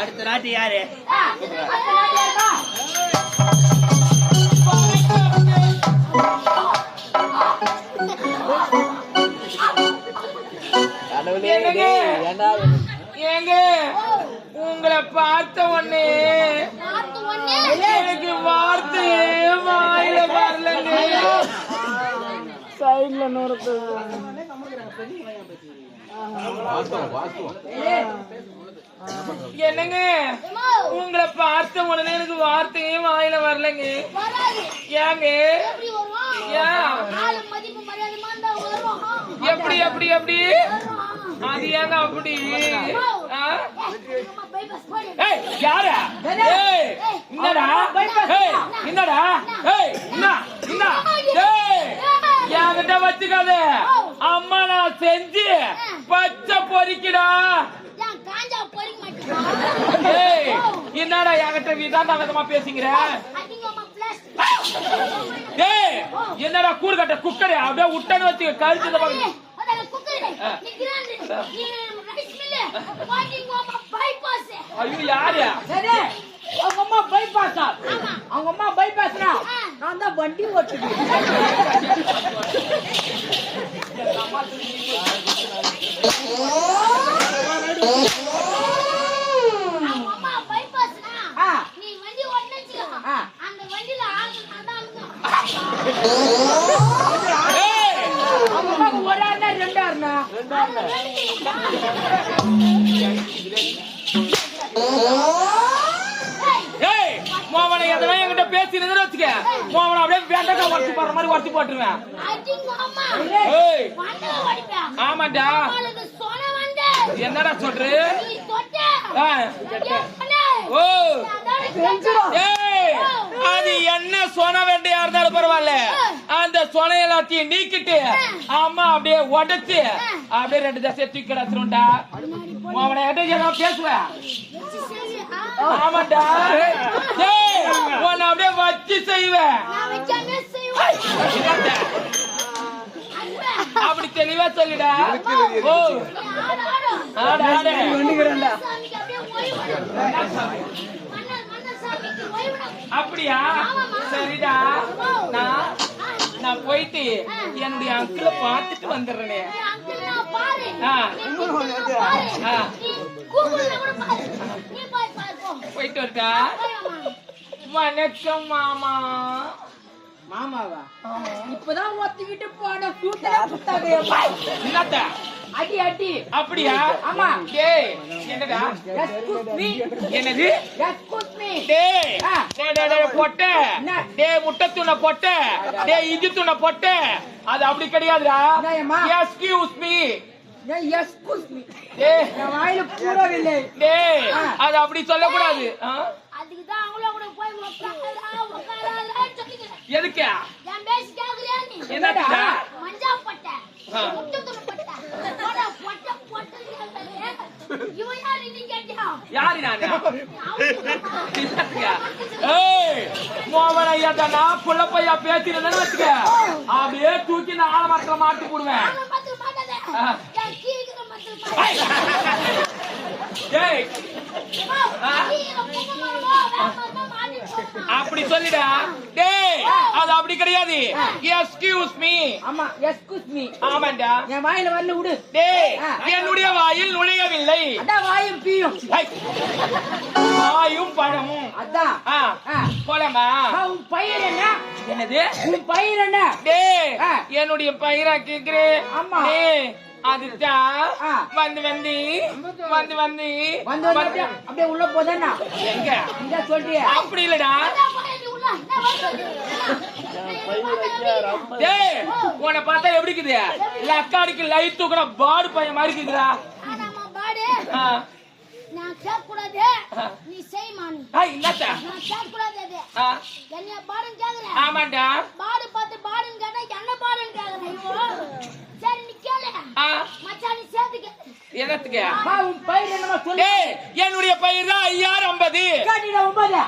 அடுத்த நாட்டு யாரு? என்னங்க? ஏங்க உங்களை பார்த்த உடனே எனக்கு வார்த்தையே வாயில வரலங்க. சைட்ல நூறு என்னங்க? உங்களை பார்த்த உடனே எனக்கு வார்த்தையே வாயில வரலங்க. ஏங்க? எப்படி எப்படி எப்படி? அது ஏங்க அப்படி? ஆ? என்னடா? என்னடா? என்கிட்ட வச்சுக்காத. அம்மா நான் செஞ்சு பச்சை பொறிக்கடா. என்னடா என்கிட்ட விதாண்டா விதமா பேசிக்கிற ஏய் என்னடா கூறு கட்ட குக்கரை அப்படியே விட்டன்னு வச்சு கழிச்சு பாருங்க ஐயோ யாரு? அவங்க அம்மா பைபாஸா அவங்க அம்மா பைபாஸ்னா நான் தான் வண்டி ஓட்டுவேன் வச்சுக்க மோவனை அப்படியே வேண்டக்கா உடச்சு போடுற மாதிரி உடச்சு போட்டுருவேன். ஆமாண்டா. என்னடா சொல்ற? நீ தொட்ட. ஆ. ஏன் பண்ண? ஓ. அது என்ன சொன வேண்டியா இருந்தாலும் பரவாயில்ல. அந்த சொன எல்லாத்தையும் நீக்கிட்டு அம்மா அப்படியே உடைச்சு அப்படியே ரெண்டு தசையை தூக்கி கிடச்சிரும்டா. அவனை ஏதாவது பேசுவேன்? ஆமாண்டா. வச்சு செய்வேன். அப்படி தெளிவா சொல்லிடா. ஓ. அப்படியே சரிடா. நான் நான் போயிட்டு என்னுடைய அங்கிளை பார்த்துட்டு வந்துடுறேனே. போயிட்டு வரட்டா. வணக்கம் மாமா. மாமாவா? இப்பதான் ஒத்திக்கிட்டு போன சூட்டா சுத்தாங்க என்னத்த? அடி அடி. அப்படியா? ஆமா. டேய் என்னடா? எஸ்கூஸ் மீ என்னது? எஸ்கூஸ் மீ டேய். டேய் டேய் டேய் பொட்ட. என்ன? டேய் முட்டை துணை பொட்ட. டேய் இஞ்சி துணை பொட்ட. அது அப்படி கிடையாதுடா? எஸ்கியூஸ் மீ எஸ்கூஸ் மீ டேய். வாயில கூடவில்லை டேய். அது அப்படி சொல்லக்கூடாது. ஆ? எதுக்கு என் பேச்சு கேக்குறியா நீ? என்னடா மஞ்சா பட்டை. முட்டு துணி பட்டை, போடா, பொட்டை, பொட்டை. இவன் யாரு நீ கேட்டியா? யாரு நானு ஏய் மோவன எதனா புள்ள பையா பேசிருந்தேன்னு வச்சுக்க அப்படியே தூக்கி நான் ஆலமரத்துல மாட்டி போடுவேன்! ஏய். அப்படி சொல்லிடா. டேய் அது அப்படி கிடையாது. எஸ்கியூஸ் மீ ஆமா எஸ்கூஸ் மீ ஆமாண்டா. என் வாயில வரல விடு. டேய் ஆ. என்னுடைய வாயில் நுழையவில்லை. அதான் வாயும் பீயும்! வாயும் பழமும் அதான். போலாமா? உன் பயிர் என்ன? என்னது? உன் பயிர் என்ன? டேய். என்னுடைய பயிரா கேக்குறேன் ஆமா. டேய் அதுதான். வந்து வந்து. வந்து வந்து வந்து. வந்து அப்படியே உள்ள போதானா எங்க? சொல்றியா. அப்படி இல்லடா. உன்னை பார்த்தா எப்படி இருக்குது? லக்காடிக்கு லைட் தூக்குற பாடு பையன் மாதிரி இருக்குதுடா. ஆ. நான் கேட்க கூடாது நீ செய்மா நீ ஆ, என்னத்த நான் கேட்க கூடாது அது. ஆ, என்னைய பாடுன்னு கேக்குறேன் ஆமாண்டா. பாடு பார்த்து பாடுன்னு கேட்டா என்ன பாடுன்னு கேக்குறேன் ஐயோ சரி நீ கேளு. ஆ, மச்சான் நீ சேர்த்துக்க. என்னத்துக்கு? உன் பயிர் என்னமா சொல்லு. என்னுடைய பயிர் தான் ஐயாயிரம் ஐம்பது. ஒன்பது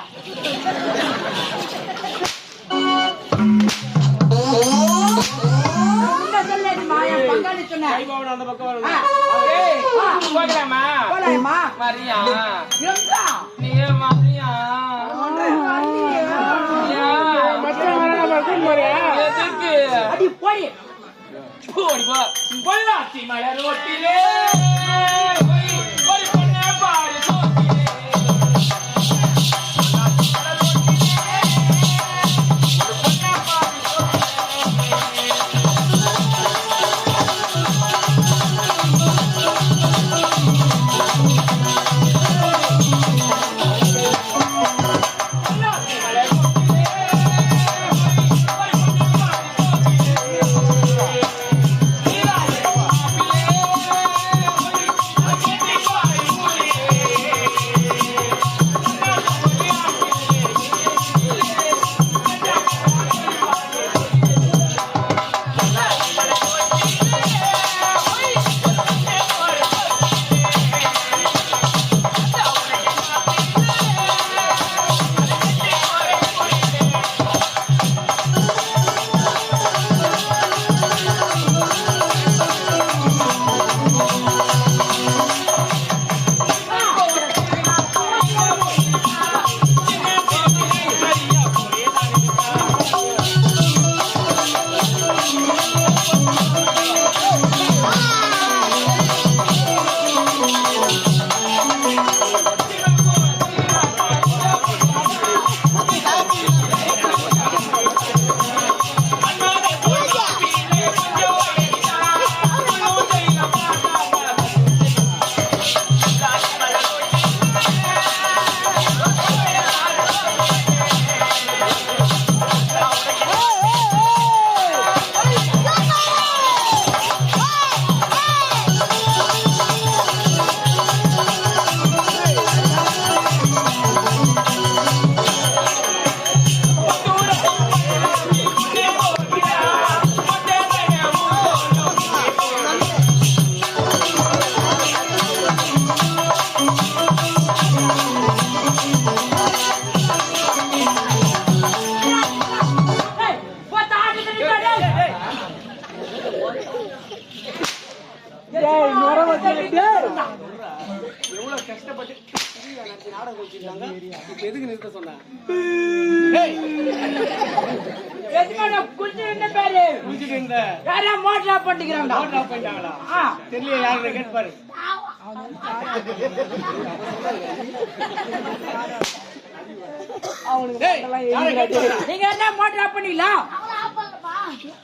அந்த பக்கம் வரணும் போகலாமா போகலாமா மரியா எங்கா நீ மரியா அடி போய் போய் போ பொள்ளாச்சி மலை ரோட்டிலே. ஆ. நீங்க என்ன மோட்டர் ஆஃப் பண்ணீங்களா.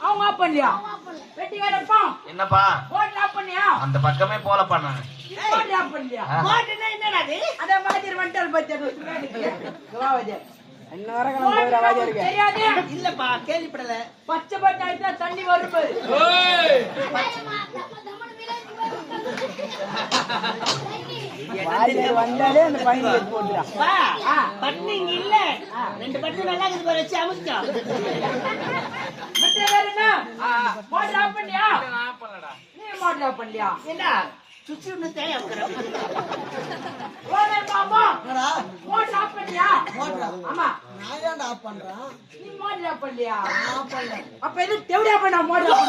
அவங்க ஆஃப் பண்ணலையா? பண்ணல. வெட்டிக்காரப்பா என்னப்பா? மோட்டர் அந்த பக்கமே பச்சை தெரியாது. இல்லப்பா கேள்விப்படல. பச்சை பட்டை ஆயிட்டா தண்ணி வரும். பாரு. ஓய் ஏம்மா, தம்ம தம்மனு விளையாட்டு வரும். பா பட்டு இங்க இல்ல. ரெண்டு பட்டு நல்லா இருக்குது பாரு வச்சு அமுச்சா மத்த வேற என்ன மோட்டர் ஆஃப் பண்ணியா? ஆஃப் பண்ணலையா என்ன தேவை ஓனர் மாமா மோட்டர் ஆஃப் பண்ணியா ஆமா நான் ஆஃப் பண்றேன் நீ மோட்டர் ஆஃப் ஆஃப் பண்ணல அப்ப எது தேவடியா பண்ண மோட்டர் ஆஃப்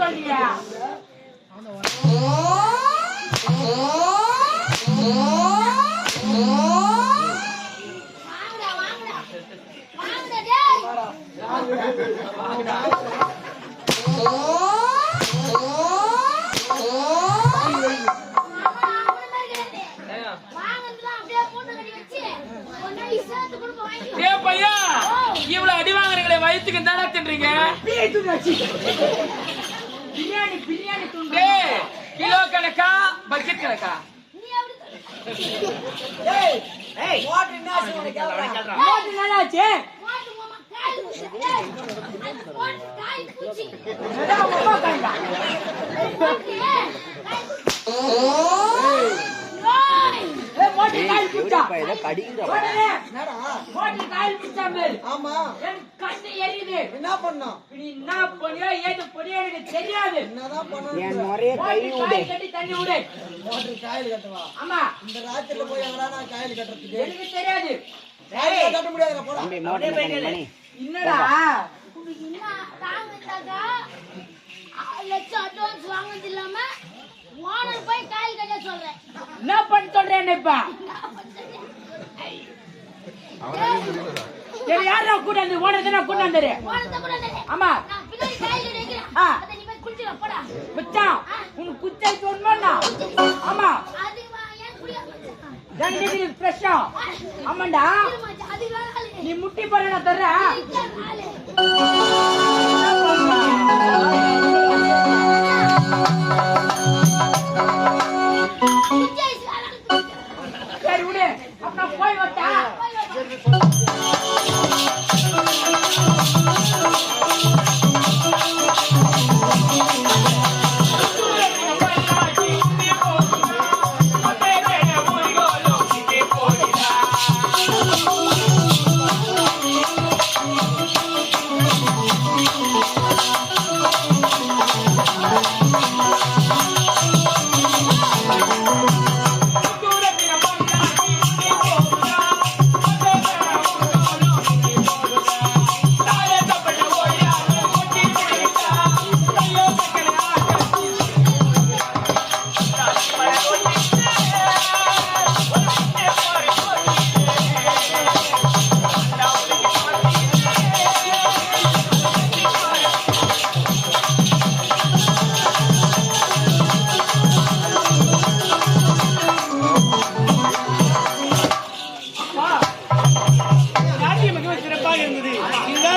பண்ணியா இவ்வளவு அடி வாங்குறீங்களே வயிற்றுக்கு தானே தின்றீங்க? பிரியாணி பிரியாணி பிரியாணி துண்டு கிலோ கணக்கா பட்ஜெட் கணக்கா? என்ன ஆச்சு என்ன பண்ணோம் நீ என்ன பண்ணியோ, ஏது பண்ணியோ எனக்கு தெரியாது. என்னதான் பண்ணணும் மோட்டர் காயில் கட்டி தண்ணி விடு. மோட்டர் காயில் கட்டுவா ஆமா, இந்த ராத்திரில போய் எங்கடா நான் காயில் கட்டுறதுக்கு எனக்கு தெரியாது. என்னடா லட்சம் அட்வான்ஸ் வாங்குறது இல்லாம ஓனர் போய் காயில் கட்ட சொல்றேன் என்ன பண்ண சொல்றேன் இப்ப. சரி யாரா கூட. ஆமா பின்னாடி வைக்கிறேன். அதை நீ போய் போடா. மச்சான் உனக்கு குச்சாய் தோணுமா ஆமா ஜங்கதில் ஃப்ரெஷ்ஷா ஆமாண்டா. நீ முட்டி பாரு நான் தர்றேன்.